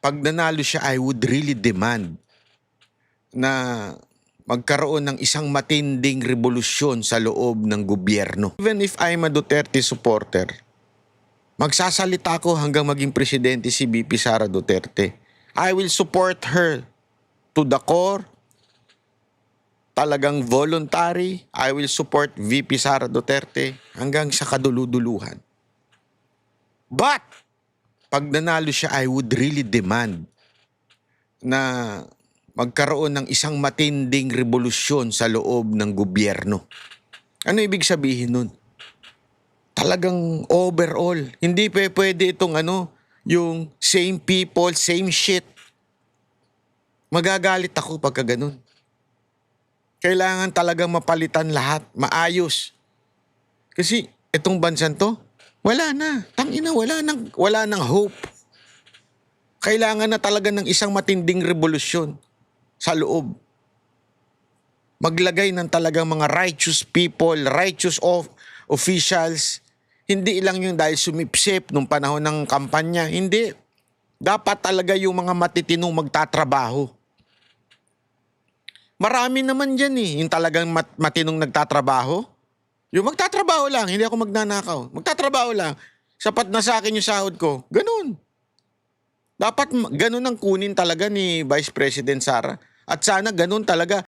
pag nanalo siya, I would really demand na magkaroon ng isang matinding revolusyon sa loob ng gobyerno. Even if I'm a Duterte supporter, magsasalita ako hanggang maging presidente si BP Sara Duterte. I will support her to the core. Talagang voluntary. I will support VP Sara Duterte hanggang sa kaduluduluhan. But, pag nanalo siya, I would really demand na magkaroon ng isang matinding revolusyon sa loob ng gobyerno. Ano ibig sabihin nun? Talagang overall. Hindi pa pwede itong ano, yung same people, same shit. Magagalit ako pagka ganun. Kailangan talagang mapalitan lahat, maayos. Kasi itong bansan to, wala na. Tangina, wala nang, wala nang hope. Kailangan na talaga ng isang matinding revolusyon sa loob. Maglagay ng talagang mga righteous people, righteous of officials. Hindi lang yung dahil sumipsip nung panahon ng kampanya. Hindi. Dapat talaga yung mga matitinong magtatrabaho. Marami naman dyan eh. Yung talagang mat- matinong nagtatrabaho. Yung magtatrabaho lang, hindi ako magnanakaw. Magtatrabaho lang. Sapat na sa akin yung sahod ko. Ganun. Dapat ganun ang kunin talaga ni Vice President Sara. At sana ganun talaga